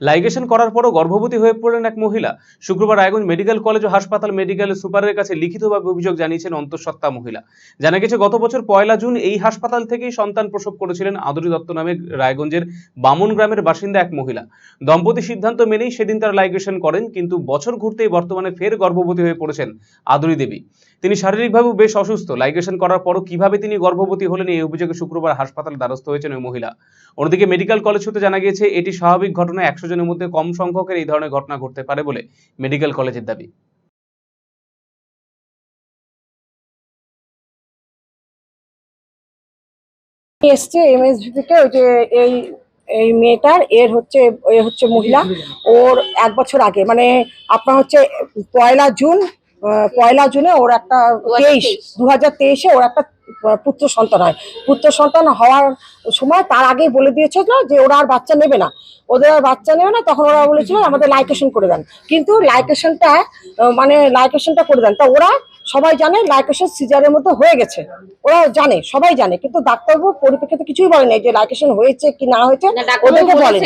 Ligation করার পরও গর্ভবতী হয়ে পড়লেন এক মহিলা। শুক্রবার রায়গঞ্জ মেডিকেল কলেজ ও হাসপাতাল মেডিকেল সুপারের কাছে লিখিতভাবে অভিযোগ জানিয়েছেন অন্তঃসত্ত্বা মহিলা। জানা গেছে, গত বছর পয়লা জুন এই হাসপাতাল থেকেই সন্তান প্রসব করেছিলেন আদরি দত্ত নামে রায়গঞ্জের বামন গ্রামের বাসিন্দা এক মহিলা। দম্পতি সিদ্ধান্ত মেনেই সেদিন তারা লাইগেশন করেন, কিন্তু বছর ঘুরতেই বর্তমানে ফের গর্ভবতী হয়ে পড়েছেন আদরি দেবী। তিনি শারীরিকভাবেও বেশ অসুস্থ। লাইগেশন করার পরও কীভাবে তিনি গর্ভবতী হলেন এই অভিযোগে শুক্রবার হাসপাতালে দ্বারস্থ হয়েছেন ওই মহিলা। অন্যদিকে মেডিকেল কলেজ সূত্রে জানা গিয়েছে, এটি স্বাভাবিক ঘটনা একশো জনের মধ্যে কম সংখ্যকের এই ধরনের ঘটনা ঘটতে পারে বলে মেডিকেল কলেজের দাবি। এসছে এমএসভিপিতে ওই যে এই এই মেয়েটার, এর হচ্ছে, এ হচ্ছে মহিলা। ওর এক বছর আগে মানে আপনার হচ্ছে পয়লা জুন পয়লা জুনে ওর একটা তেইশ দু হাজার তেইশে ওর একটা পুত্র সন্তান হয়। পুত্র সন্তান হওয়ার সময় তার আগেই বলে দিয়েছিল যে ওরা আর বাচ্চা নেবে না। ওদের আর বাচ্চা নেবে না তখন ওরা বলেছিল আমাদের লাইকেশন করে দেন। কিন্তু লাইকেশনটা মানে লাইকেশনটা করে দেন। তা ওরা সবাই জানে লাইকেশন সিজারের মধ্যে হয়ে গেছে। ওরা জানে সবাই জানে কিন্তু ডাক্তারবাবু পরিপ্রেক্ষিতে কিছুই বলে নাই যে লাইকেশন হয়েছে কি না হয়েছে। ওদেরকে বলে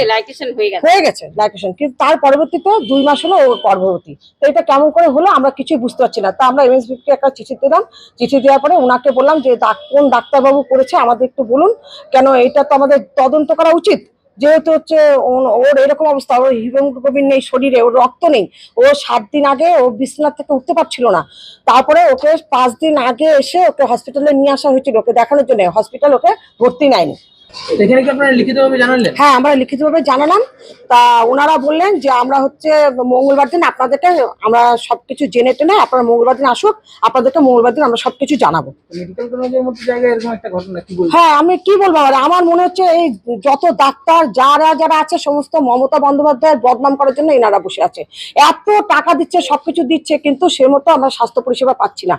হয়ে গেছে। লাইকেশন কিন্তু তার পরবর্তীতে দুই মাস হলো ওর গর্ভবতী। তো এটা কেমন করে হলো আমরা কিছুই বুঝতে পারছি না। তা আমরা এমএসবিকে একটা চিঠি দিলাম। চিঠি দেওয়ার পরে ওনাকে বললাম যে কোন ডাক্তারবাবু করেছে আমাদের একটু বলুন। কেন এটা তো আমাদের তদন্ত করা উচিত? যেহেতু হচ্ছে ওর- এরকম অবস্থা, ওর হিমোগ্লোবিন নেই শরীরে, ওর রক্ত নেই, ও সাত দিন আগে ও বিছানা থেকে উঠতে পারছিল না। তারপরে ওকে পাঁচ দিন আগে এসে ওকে হসপিটালে নিয়ে আসা হয়েছিল, ওকে দেখানোর জন্য। হসপিটাল ওকে ভর্তি নেয়নি। এখানে কি আপনারা লিখিতভাবে জানালেন? হ্যাঁ আমরা লিখিতভাবে জানালাম। তা ওনারা বললেন যে আমরা হচ্ছে মঙ্গলবার দিন আপনাদেরকে আমরা সবকিছু জেনে টেনে আপনারা মঙ্গলবার দিন আসুক আপনাদেরকে মঙ্গলবার দিন আমরা সবকিছু জানাব। হ্যাঁ আমি কি বলব আমার মনে হচ্ছে এই যত ডাক্তার যারা যারা আছে সমস্ত মমতা বন্দ্যোপাধ্যায়ের বদনাম করার জন্য এনারা বসে আছে। এত টাকা দিচ্ছে সবকিছু দিচ্ছে কিন্তু সে মতো আমরা স্বাস্থ্য পরিষেবা পাচ্ছি না।